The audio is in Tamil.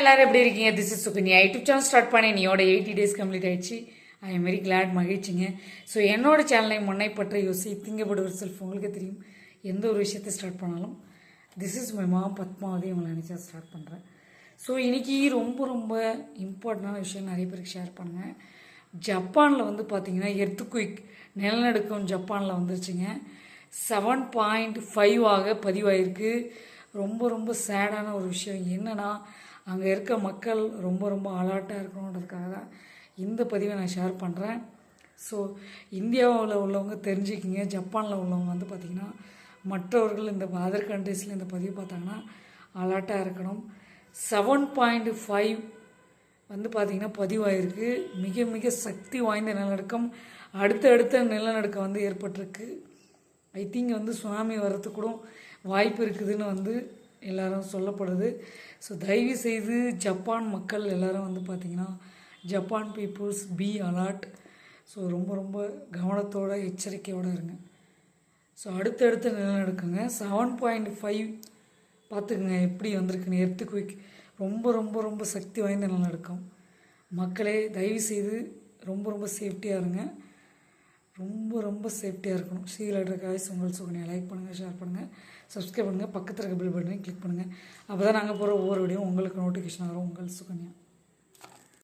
எல்லாரும் எப்படி இருக்கீங்க? This is Sukanya YouTube channel start பண்ணி என்னோட எயிட்டி டேஸ் கம்ப்ளீட் ஆயிடுச்சு. ஐ எம் வெரி கிளாட் மகிழ்ச்சிங்க. ஸோ என்னோட சேனலை முன்னை பற்றி யோசி திங்கப்படு ஒரு செல்ஃப் உங்களுக்கு தெரியும். எந்த ஒரு விஷயத்தை ஸ்டார்ட் பண்ணாலும் திஸ் இஸ் மை மா பத்மாவதி உங்களை நினச்சா ஸ்டார்ட் பண்ணுறேன் ஸோ இன்றைக்கி ரொம்ப ரொம்ப இம்பார்ட்டண்டான விஷயம் நிறைய பேருக்கு ஷேர் பண்ணேன் ஜப்பானில் வந்து பார்த்தீங்கன்னா எர்த்துக்குயிக் நிலநடுக்கம் ஜப்பானில் வந்துருச்சுங்க. செவன் பாயிண்ட் ஃபைவ் ஆக பதிவாயிருக்கு. ரொம்ப ரொம்ப சேடான ஒரு விஷயம் என்னென்னா அங்கே இருக்க மக்கள் ரொம்ப ரொம்ப அலர்ட்டாக இருக்கணுன்றதுக்காக தான் இந்த பதிவை நான் ஷேர் பண்ணுறேன் ஸோ இந்தியாவில் உள்ளவங்க தெரிஞ்சுக்கிங்க. ஜப்பானில் உள்ளவங்க வந்து பார்த்திங்கன்னா மற்றவர்கள் இந்த அதர் கண்ட்ரீஸில் இந்த பதிவு பார்த்தாங்கன்னா அலர்ட்டாக இருக்கணும். செவன் பாயிண்ட் ஃபைவ் வந்து பார்த்திங்கன்னா பதிவாயிருக்கு. மிக மிக சக்தி வாய்ந்த நிலநடுக்கம் அடுத்தடுத்த நிலநடுக்கம் வந்து ஏற்பட்டிருக்கு. ஐ திங்க் வந்து சுனாமி வர்றதுக்கு கூட வாய்ப்பு இருக்குதுன்னு வந்து எல்லாரும் சொல்லப்படுது. ஸோ தயவு செய்து ஜப்பான் மக்கள் எல்லாரும் வந்து பார்த்திங்கன்னா Japan peoples be alert so ரொம்ப ரொம்ப கவனத்தோட எச்சரிக்கையோடு இருங்க. ஸோ அடுத்தடுத்த நிலநடுக்கங்க. செவன் பாயிண்ட் ஃபைவ் பார்த்துக்குங்க எப்படி வந்திருக்குன்னு. எர்த்து எர்த்துக்குவிக் ரொம்ப ரொம்ப ரொம்ப சக்தி வாய்ந்த நிலநடுக்கம். மக்களே தயவு செய்து ரொம்ப ரொம்ப சேஃப்டியாக இருங்க. ரொம்ப ரொம்ப சேஃப்டியாக இருக்கணும். சீலட்ரு காய்ஸ் உங்கள் சுகனியை லைக் பண்ணுங்கள் ஷேர் பண்ணுங்கள் சப்ஸ்கிரைப் பண்ணுங்கள் பக்கத்தில் இருக்க பில் பட்டனையும் கிளிக் பண்ணுங்கள் அப்போ தான் நாங்கள் போகிற ஒவ்வொரு வீடியோ உங்களுக்கு நோட்டிஃபிகேஷன் வரும். உங்கள் சுகன்யா.